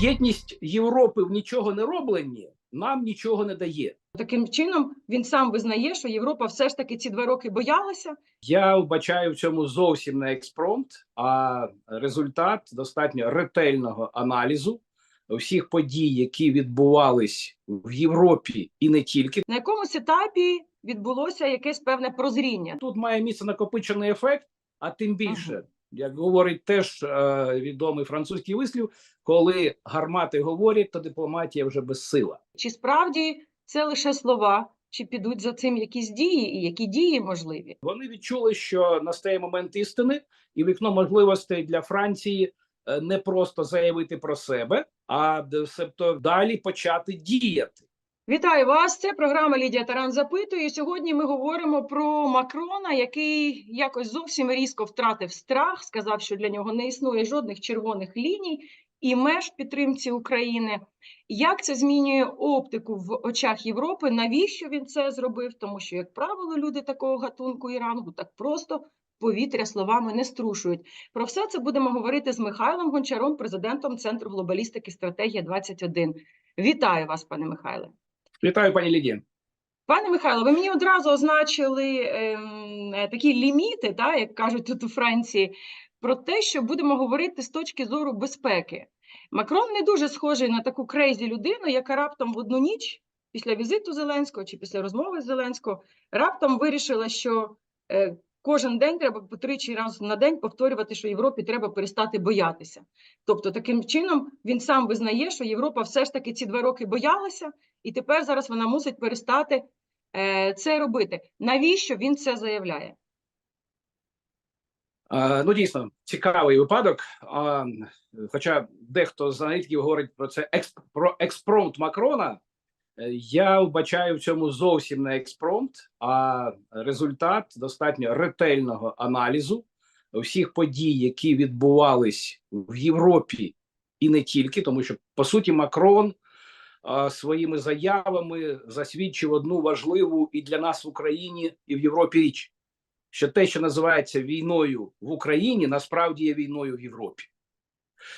єдність Європи в нічого не робленні нам нічого не дає. Таким чином він сам визнає, що Європа все ж таки ці два роки боялася. Я вбачаю в цьому зовсім не експромт, а результат достатньо ретельного аналізу всіх подій, які відбувались в Європі, і не тільки На якомусь етапі відбулося якесь певне прозріння. тут має місце накопичений ефект, а тим більше, як говорить теж е, відомий французький вислів, коли гармати говорять, то дипломатія вже безсила. Чи справді це лише слова, чи підуть за цим якісь дії, і які дії можливі? Вони відчули, що настає момент істини, і вікно можливостей для Франції е, не просто заявити про себе, а себто далі почати діяти. Вітаю вас! Це програма Лідія Таран запитує. Сьогодні ми говоримо про Макрона, який якось зовсім різко втратив страх, сказав, що для нього не існує жодних червоних ліній і меж підтримці України. Як це змінює оптику в очах Європи? Навіщо він це зробив? Тому що, як правило, люди такого гатунку і рангу так просто повітря словами не струшують. Про все це будемо говорити з Михайлом Гончаром, президентом Центру глобалістики Стратегія 21. Вітаю вас, пане Михайле. Вітаю, пані Лідія. Пане Михайло, ви мені одразу означили ем, е, такі ліміти, та, як кажуть тут у Франції, про те, що будемо говорити з точки зору безпеки. Макрон не дуже схожий на таку крейзі людину, яка раптом в одну ніч після візиту Зеленського чи після розмови з Зеленського раптом вирішила, що е, кожен день треба по тричі раз на день повторювати, що Європі треба перестати боятися. Тобто, таким чином він сам визнає, що Європа все ж таки ці два роки боялася, і тепер зараз вона мусить перестати е, це робити. Навіщо він це заявляє? Е, Ну, дійсно, цікавий випадок. А, Хоча дехто з аналітиків говорить про це про експромт Макрона. Е, Я вбачаю в цьому зовсім не експромт, а результат достатньо ретельного аналізу всіх подій, які відбувались в Європі, і не тільки, тому що по суті Макрон а, своїми заявами засвідчив одну важливу і для нас в Україні і в Європі річ що те, що називається війною в Україні, насправді є війною в Європі.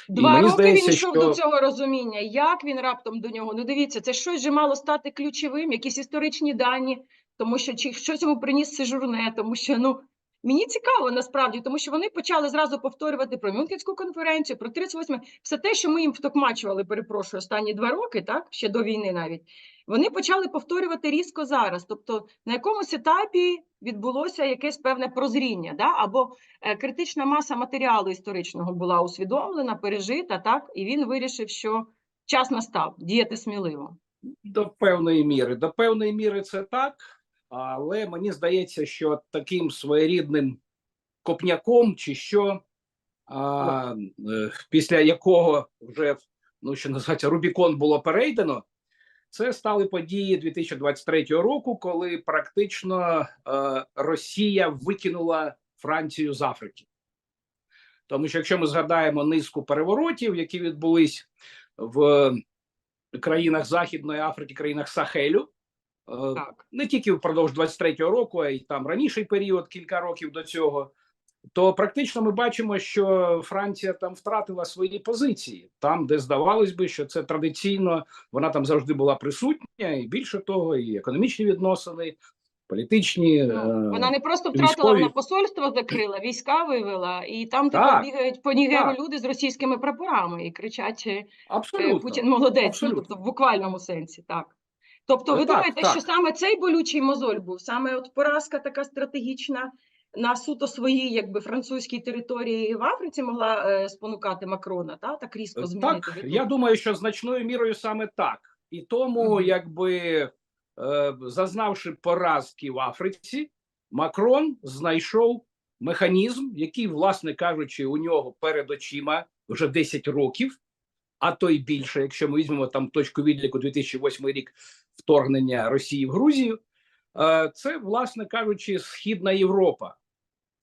Два мені роки здається, він йшов що- до цього розуміння. Як він раптом до нього? Ну дивіться, це щось же мало стати ключовим, якісь історичні дані, тому що чи щось йому приніс Сежурне, тому що ну. Мені цікаво насправді, тому що вони почали зразу повторювати про Мюнхенську конференцію, про 38 все те, що ми їм втокмачували, перепрошую, останні два роки, так ще до війни навіть. Вони почали повторювати різко зараз. Тобто на якомусь етапі відбулося якесь певне прозріння, да? або е, критична маса матеріалу історичного була усвідомлена, пережита, так, і він вирішив, що час настав діяти сміливо. До певної міри. До певної міри це так, але мені здається, що таким своєрідним копняком, чи що, а, е, після якого вже ну що називається Рубікон було перейдено. Це стали події 2023 року, коли практично е, Росія викинула Францію з Африки. Тому що якщо ми згадаємо низку переворотів, які відбулись в країнах Західної Африки, країнах Сахелю, е, Так. не тільки впродовж 23-го року, а й там раніший період, кілька років до цього, то практично ми бачимо, що Франція там втратила свої позиції, там, де здавалось би, що це традиційно вона там завжди була присутня, і більше того, і економічні відносини, політичні. Ну, е, вона не просто втратила, військові- вона посольство закрила, війська вивела, і там Так, тепер бігають по Нігеру так. люди з російськими прапорами і кричать е, Абсолютно. Путін молодець, ну, абсолютно. тобто в буквальному сенсі, так. Тобто, ви так, думаєте, так. що саме цей болючий мозоль був, саме от поразка така стратегічна на суто своїй, якби французькій території в Африці могла е, спонукати Макрона, та так різко змінити Так, я думаю, що значною мірою саме так. І тому, Мгм. якби е, зазнавши поразки в Африці, Макрон знайшов механізм, який, власне кажучи, у нього перед очима вже 10 років, а то й більше, якщо ми візьмемо там точку відліку 2008 рік вторгнення Росії в Грузію. Е, це, власне кажучи, Східна Європа,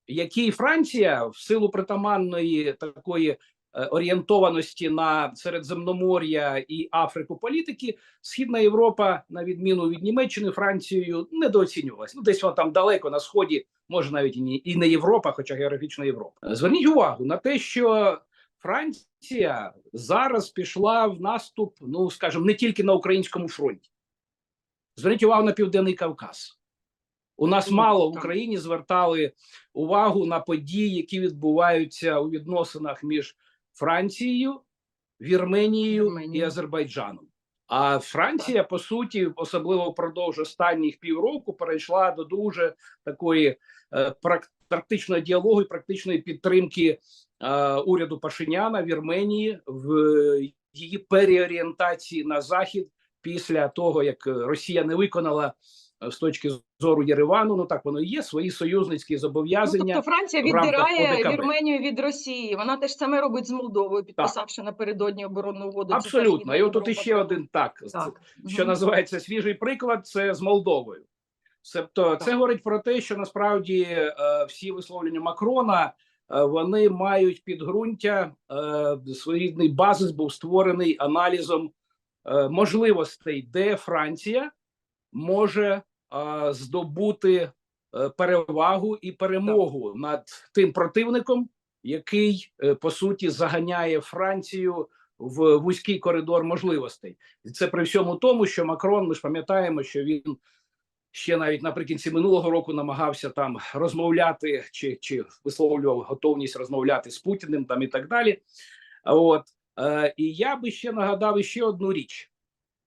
якій Франція в силу притаманної такої е, орієнтованості на Середземномор'я і Африку політики, Східна Європа, на відміну від Німеччини, Францією недооцінювалась. Ну, десь вона там далеко на сході, може навіть і не Європа, хоча географічна Європа. Зверніть увагу на те, що Франція зараз пішла в наступ, ну скажімо, не тільки на українському фронті. Зверніть увагу на Південний Кавказ. У нас мало в. Україні звертали увагу на події, які відбуваються у відносинах між Францією, Вірменією і Азербайджаном. А Франція, по суті, особливо впродовж останніх півроку, перейшла до дуже такої е, практичного діалогу і практичної підтримки е, уряду Пашиняна Вірменії в е, її переорієнтації на захід після того, як Росія не виконала з точки зору Єревану, ну так воно і є свої союзницькі Ну, зобов'язання. тобто Франція віддирає Вірменію від Росії. Вона теж саме робить з Молдовою, підписавши напередодні оборонну угоду. Абсолютно, і отут Європа. іще один так, Так. що Мгм. називається свіжий приклад, це з Молдовою. Тобто, це говорить про те, що насправді е, всі висловлення Макрона е, вони мають підґрунтя. Е, своєрідний базис був створений аналізом е, можливостей, де Франція може е, здобути е, перевагу і перемогу над тим противником, який е, по суті заганяє Францію в вузький коридор можливостей. І це при всьому тому, що Макрон, ми ж пам'ятаємо, що він ще навіть наприкінці минулого року намагався там розмовляти чи, чи висловлював готовність розмовляти з Путіним там і так далі. От е, і я би ще нагадав ще одну річ: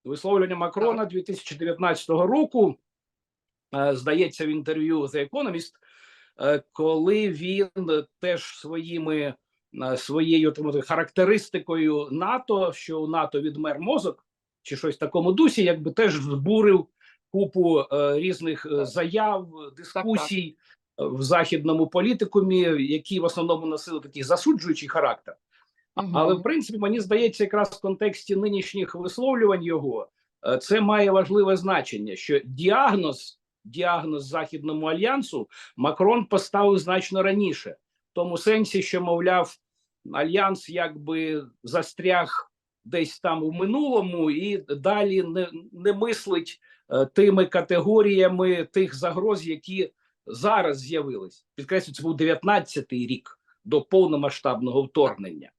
висловлення Макрона 2019 року. Е, Здається, в інтерв'ю The Economist, е, коли він теж своїми е, своєю мовити, характеристикою НАТО, що у НАТО відмер мозок, чи щось в такому дусі, якби теж збурив купу різних заяв, дискусій в західному політикумі, які в основному носили такий засуджуючий характер. Мгм. Але в принципі мені здається, якраз в контексті нинішніх висловлювань його це має важливе значення, що діагноз, діагноз західному альянсу Макрон поставив значно раніше, в тому сенсі, що мовляв, альянс якби застряг десь там у минулому і далі не, не мислить е, тими категоріями тих загроз, які зараз з'явились. Підкреслю, це був 19-й рік до повномасштабного вторгнення.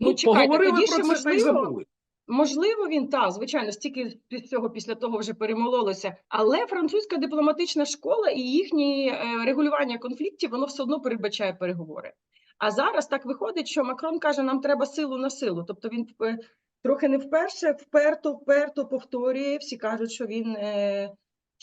Ну, Ну, чекайте, поговорили про це можливо- забули. Можливо, він та звичайно, стільки цього після того вже перемололося. Але французька дипломатична школа і їхнє е, регулювання конфліктів воно все одно передбачає переговори. А зараз так виходить, що Макрон каже, нам треба силу на силу. Тобто він е, трохи не вперше, вперто, вперто повторює. Всі кажуть, що він е,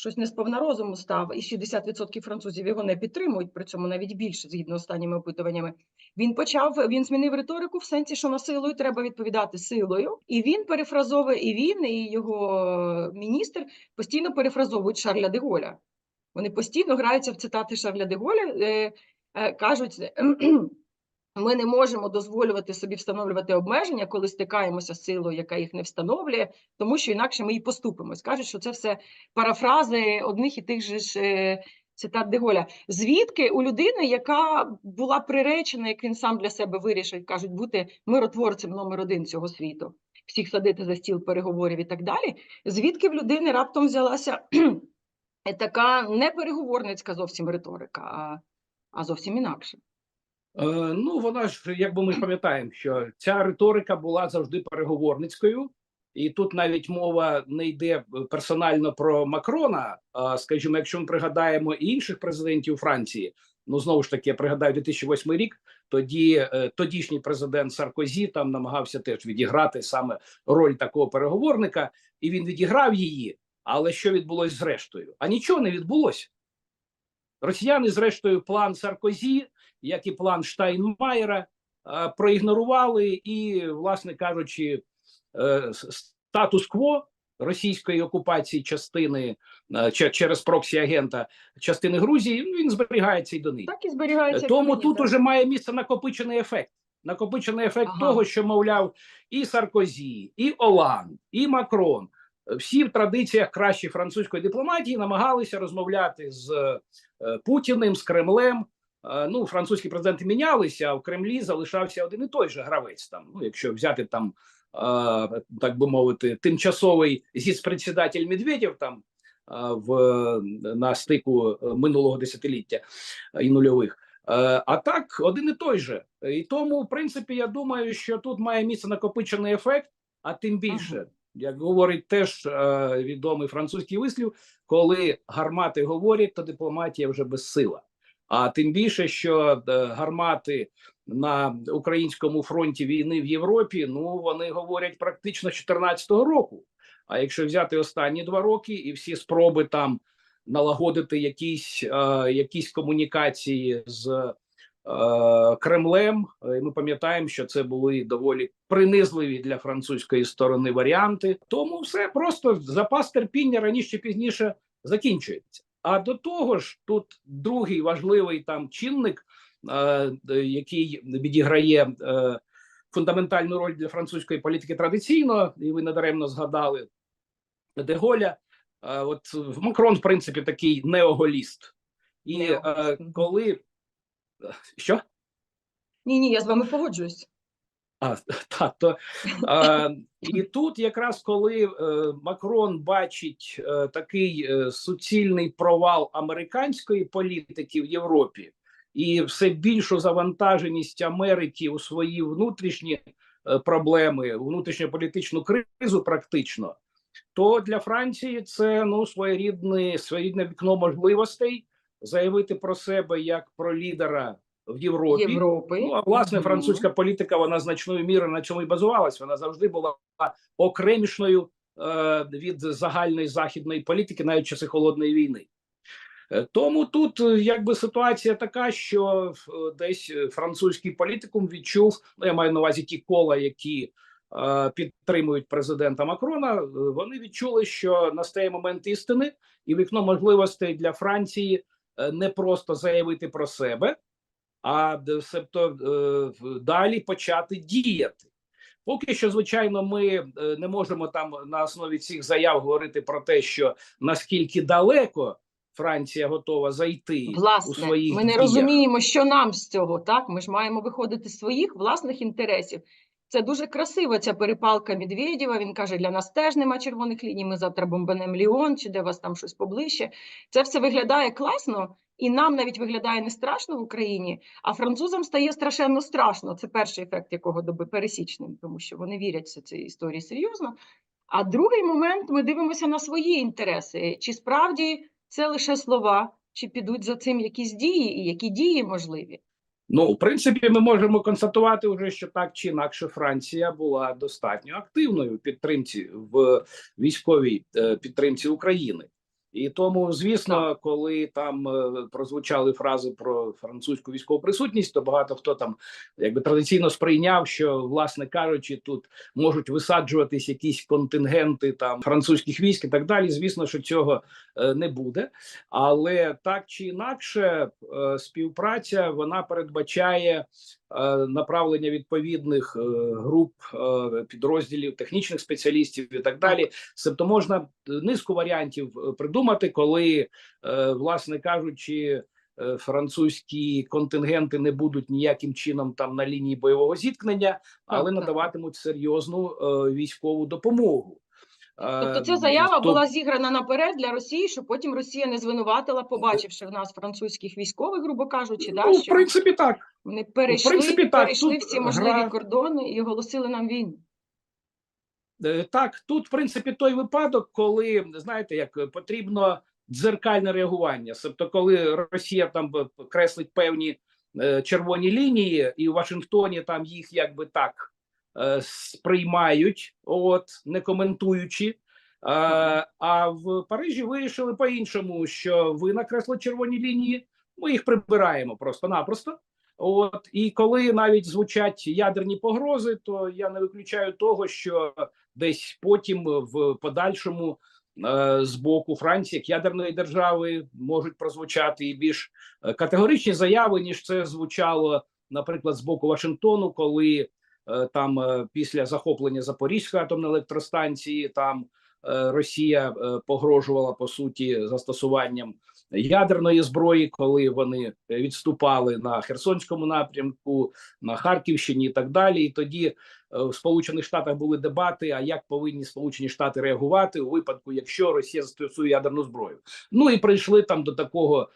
щось не сповна розуму став, і 60% французів його не підтримують. При цьому навіть більше згідно останніми опитуваннями. Він почав, він змінив риторику в сенсі, що на силою треба відповідати силою, і він перефразовує, і він, і його міністр постійно перефразовують Шарля де Голля. Вони постійно граються в цитати Шарля де Голля, е, е, кажуть. Ми не можемо дозволювати собі встановлювати обмеження, коли стикаємося з силою, яка їх не встановлює, тому що інакше ми і поступимось. Кажуть, що це все парафрази одних і тих же ж е, цитат Деголя. Звідки у людини, яка була приречена, як він сам для себе вирішив, кажуть, бути миротворцем номер один цього світу, всіх садити за стіл переговорів і так далі. Звідки в людини раптом взялася така не переговорницька зовсім риторика, а, а зовсім інакше. Е, ну, вона ж, якби ми пам'ятаємо, що ця риторика була завжди переговорницькою, і тут навіть мова не йде персонально про Макрона. А скажімо, якщо ми пригадаємо інших президентів Франції, ну знову ж таки, я пригадаю 2008 рік. Тоді е, тодішній президент Саркозі там намагався теж відіграти саме роль такого переговорника, і він відіграв її. Але що відбулося зрештою? А нічого не відбулося. Росіяни, зрештою, план Саркозі, як і план Штайнмаєра, е, проігнорували і, власне кажучи, е, статус-кво російської окупації частини е, через проксі агента частини Грузії ну, він зберігається і до них. Так і зберігається. Тому тут так. уже має місце накопичений ефект. Накопичений ефект Ага. того, що мовляв, і Саркозі, і Оланд, і Макрон всі в традиціях кращої французької дипломатії намагалися розмовляти з Путіним, з Кремлем. Е, Ну, французькі президенти мінялися, а в Кремлі залишався один і той же гравець. Там, ну, якщо взяти там, е, так би мовити, тимчасовий зіцпредседатель Медведєв там е, в на стику минулого десятиліття і нульових. А так, один і той же. І тому, в принципі, я думаю, що тут має місце накопичений ефект, а тим більше, Ага. як говорить теж відомий французький вислів, коли гармати говорять, то дипломатія вже безсила. А тим більше, що е, гармати на українському фронті війни в Європі, ну вони говорять практично з 2014 року. А якщо взяти останні два роки і всі спроби там налагодити якісь, е, якісь комунікації з е, Кремлем, е, ми пам'ятаємо, що це були доволі принизливі для французької сторони варіанти. Тому все просто запас терпіння раніше пізніше закінчується. А до того ж, тут другий важливий там чинник, е, е, який відіграє е, фундаментальну роль для французької політики традиційно, і ви надаремно згадали Деголя. Е, от Макрон, в принципі, такий неоголіст. І е, коли що? Ні, ні, я з вами погоджуюсь. А, та, то, е, і тут якраз коли е, Макрон бачить е, такий е, суцільний провал американської політики в Європі і все більшу завантаженість Америки у свої внутрішні проблеми, внутрішньополітичну кризу, практично, то для Франції це ну своєрідне, своєрідне вікно можливостей заявити про себе як про лідера в Європі. Європи. Ну, а власне, французька політика вона значною мірою на цьому і базувалась. Вона завжди була окремішною е, від загальної західної політики, навіть часи холодної війни. Е, Тому тут е, якби ситуація така, що е, десь французький політикум відчув, ну я маю на увазі ті кола, які е, підтримують президента Макрона. Вони відчули, що настає момент істини, і вікно можливостей для Франції не просто заявити про себе, а себто е, далі почати діяти. Поки що, звичайно, ми е, не можемо там на основі цих заяв говорити про те, що наскільки далеко Франція готова зайти у своїх ми не діях. розуміємо, що нам з цього, так? Ми ж маємо виходити з своїх власних інтересів. Це дуже красиво, ця перепалка Медведєва. Він каже, для нас теж нема червоних ліній, ми завтра бомбанемо Ліон, чи де вас там щось поближче. Це все виглядає класно, і нам навіть виглядає не страшно в Україні, а французам стає страшенно страшно. Це перший ефект, якого доби пересічним, тому що вони вірять в цій історії серйозно. А другий момент ми дивимося на свої інтереси. Чи справді це лише слова, чи підуть за цим якісь дії, і які дії можливі? Ну, в принципі, ми можемо констатувати вже, що так чи інакше Франція була достатньо активною в підтримці в військовій е, підтримці України. І тому, звісно, коли там е, прозвучали фрази про французьку військову присутність, то багато хто там якби традиційно сприйняв, що, власне кажучи, тут можуть висаджуватись якісь контингенти там французьких військ і так далі. Звісно, що цього е, не буде. Але так чи інакше, е, співпраця вона передбачає направлення відповідних е, груп е, підрозділів, технічних спеціалістів і так далі. Тобто можна низку варіантів е, придумати, коли, е, власне кажучи, е, французькі контингенти не будуть ніяким чином там на лінії бойового зіткнення, але надаватимуть серйозну е, військову допомогу. Тобто Е, ця заява то- була зіграна наперед для Росії, щоб потім Росія не звинуватила, побачивши в нас французьких військових, грубо кажучи, да, ну, в що принципі, так. вони перейшли, принципі, так, перейшли тут всі можливі гра- кордони і оголосили нам війну. Е, Так, тут, в принципі, той випадок, коли знаєте, як е, потрібно дзеркальне реагування. Тобто, коли Росія там креслить певні червоні лінії, і в Вашингтоні там їх якби так сприймають, от не коментуючи. Е, а в Парижі вирішили по-іншому, що ви накресли червоні лінії, ми їх прибираємо просто-напросто. От і коли навіть звучать ядерні погрози, то я не виключаю того, що десь потім в подальшому е, з боку Франції, як ядерної держави, можуть прозвучати і більш е, категоричні заяви, ніж це звучало, наприклад, з боку Вашингтону, коли е, там е, після захоплення Запорізької атомної електростанції там е, Росія е, погрожувала по суті застосуванням ядерної зброї, коли вони відступали на Херсонському напрямку, на Харківщині і так далі. І тоді е, в Сполучених Штатах були дебати: а як повинні Сполучені Штати реагувати у випадку, якщо Росія застосує ядерну зброю? Ну і прийшли там до такого е,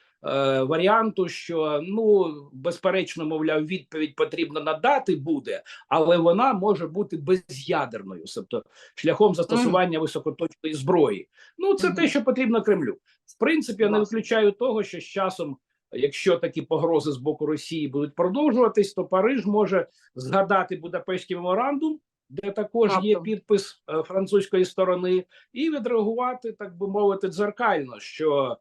варіанту, що ну безперечно, мовляв, відповідь потрібно надати буде, але вона може бути без'ядерною, тобто шляхом застосування високоточної зброї. Ну це Мгм. те, що потрібно Кремлю. В принципі, я не виключаю того, що з часом, якщо такі погрози з боку Росії будуть продовжуватись, то Париж може згадати Будапештський меморандум, де також є підпис е, французької сторони, і відреагувати, так би мовити, дзеркально, що е,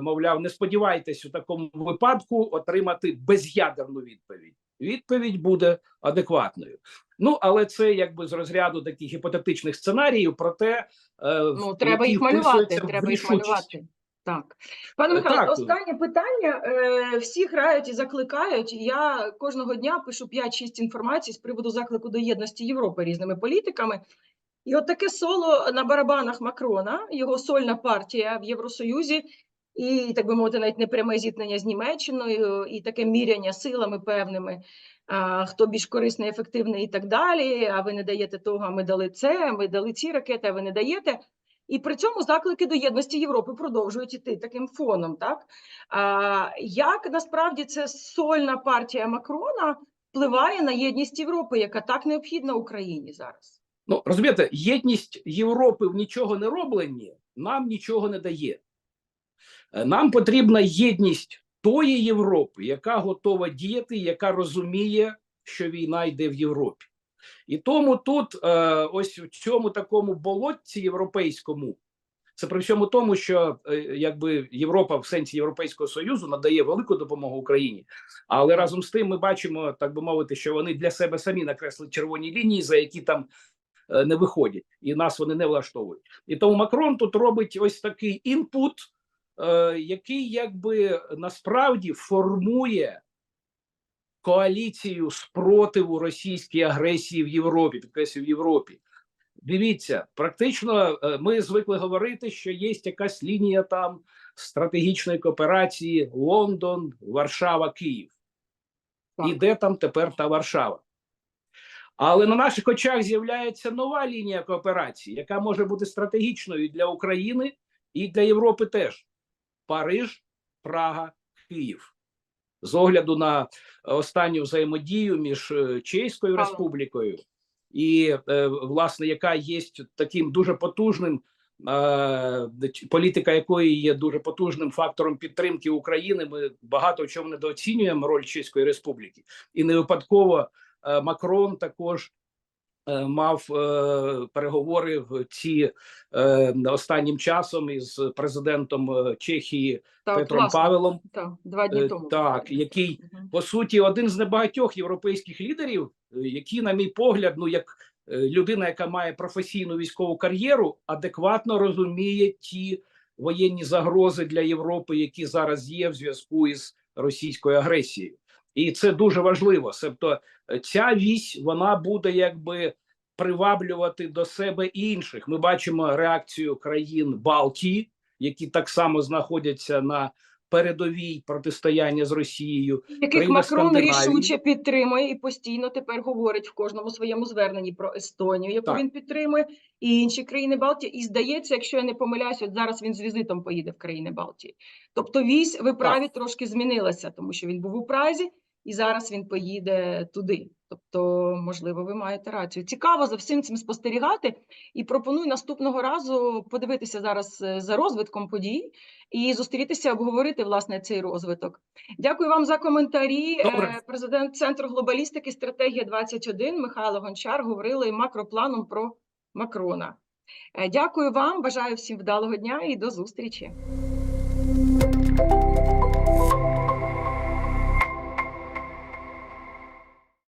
мовляв, не сподівайтесь у такому випадку отримати без'ядерну відповідь. Відповідь буде адекватною. Ну але це якби з розряду таких гіпотетичних сценаріїв. Проте е, Ну, треба їх малювати. Треба їх малювати. Так, пане Е, Михайло, так. останнє питання. Е, Всі грають і закликають. Я кожного дня пишу 5-6 інформацій з приводу заклику до єдності Європи різними політиками. І от таке соло на барабанах Макрона, його сольна партія в Євросоюзі, і так би мовити, навіть непряме зіткнення з Німеччиною, і таке міряння силами певними. Хто більш корисний, ефективний і так далі. А ви не даєте того, а ми дали це, ми дали ці ракети, а ви не даєте. І при цьому заклики до єдності Європи продовжують іти таким фоном. Так а, як насправді це сольна партія Макрона впливає на єдність Європи, яка так необхідна Україні зараз? Ну розумієте, єдність Європи в нічого не робленні нам нічого не дає. Е, Нам потрібна єдність тої Європи, яка готова діяти, яка розуміє, що війна йде в Європі. І тому тут, е, ось в цьому такому болотці європейському, це при всьому тому, що е, якби Європа в сенсі Європейського Союзу надає велику допомогу Україні, але разом з тим ми бачимо, так би мовити, що вони для себе самі накресли червоні лінії, за які там не виходять, і нас вони не влаштовують. І тому Макрон тут робить ось такий інпут, е, який якби насправді формує коаліцію спротиву російській агресії в Європі, підкреслюю, в Європі. Дивіться, практично е, ми звикли говорити, що є якась лінія там стратегічної кооперації Лондон, Варшава, Київ. Так. І де там тепер та Варшава? Але на наших очах з'являється нова лінія кооперації, яка може бути стратегічною для України і для Європи теж: Париж, Прага, Київ. З огляду на останню взаємодію між е, Чеською. Республікою і, е, власне, яка є таким дуже потужним. е, Політика якої є дуже потужним фактором підтримки України. Ми багато в чому недооцінюємо роль Чеської Республіки, і не випадково е, Макрон також е, мав е, переговори в ці е, останнім часом із президентом е, Чехії Так, Петром власне, Павелом. так, два дні Е, тому. так, який по суті один з небагатьох європейських лідерів, е, які, на мій погляд, ну як е, людина, яка має професійну військову кар'єру, адекватно розуміє ті воєнні загрози для Європи, які зараз є в зв'язку із російською агресією, і це дуже важливо. Тобто, е, ця вісь вона буде якби приваблювати до себе інших. Ми бачимо реакцію країн Балтії, які так само знаходяться на передовій протистояння з Росією. яких Макрон рішуче підтримує і постійно тепер говорить в кожному своєму зверненні про Естонію, яку Так. він підтримує, і інші країни Балтії. І здається, якщо я не помиляюсь, от зараз він з візитом поїде в країни Балтії. Тобто вісь, ви праві, трошки змінилася, тому що він був у Празі, і зараз він поїде туди. Тобто, можливо, ви маєте рацію. Цікаво за всім цим спостерігати. І пропоную наступного разу подивитися зараз е, за розвитком подій і зустрітися, обговорити власне цей розвиток. Дякую вам за коментарі. Добре. Е, Президент Центру глобалістики стратегія 21 Михайло Гончар говорили макропланом про Макрона. Е, Дякую вам, бажаю всім вдалого дня і до зустрічі.